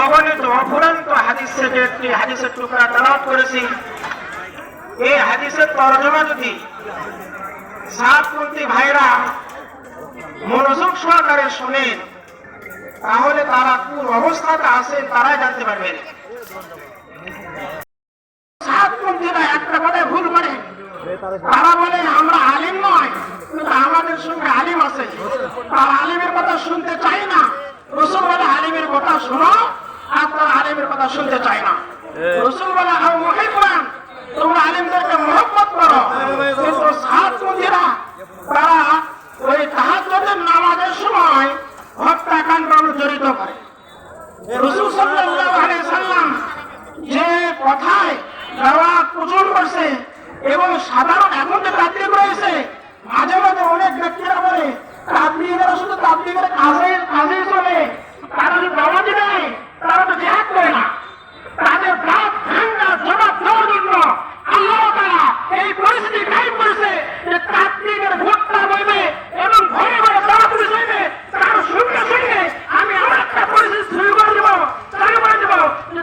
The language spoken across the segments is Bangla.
অগণিত অফুরন্ত হাদিস থেকে একটি হাদিসের টুকরা তালাত করেছি। এই হাদিসের তর্জমা যদি সাতপন্থী ভাইরা মনোযোগ সহকারে শোনেন তাহলে তারা কোন অবস্থাতে আছেন তারাই জানতে পারবেন সাতপন্থীরা একটা কথায় ভুল করে। তারা বলে, আমরা আলিম নয়, কিন্তু আমাদের সঙ্গে আলিম আছে। তারা আলিমের কথা শুনতে চাই না। রসুল বলে, আলিমের কথা শোনো। আলিমের কথা শুনতে চায় না। রসুল বলে আও মহিবান তোমরা আলিমদেরকে মহব্বত করো। কিন্তু সাতপন্থীরা তারা ওই তাহাজ্জুদের নামাজের সময় হত্যাকাণ্ড জড়িত করে। রসুল সাল্লাল্লাহু আলাইহি সাল্লাম যে কথায় দাওয়াত প্রচুর করছে এবং সাধারণ এখন যে তাবলিগ রয়েছে মাঝে মাঝে অনেক ব্যক্তিরা বলে তাবলিগেরা শুধু তাবলিগের কাজে কাজে চলে তারা যদি দাওয়াতি দেয় তারা তো জিহাদ করে না তাদের বাপ ভাঙ্গা জবাব দেওয়ার জন্য আল্লাহ তাআলা এই পরিস্থিতি কায়েম করেছে যে তাবলিগের ভোটটা বইবে এবং ঘরে ঘরে দাওয়াত দিবে তার সঙ্গে সঙ্গে আমি আমার একটা পরিস্থিতি শুরু করে দেবো চালু করে দেবো যে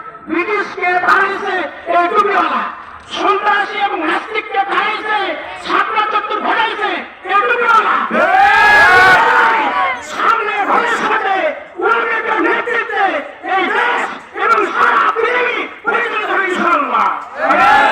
এবং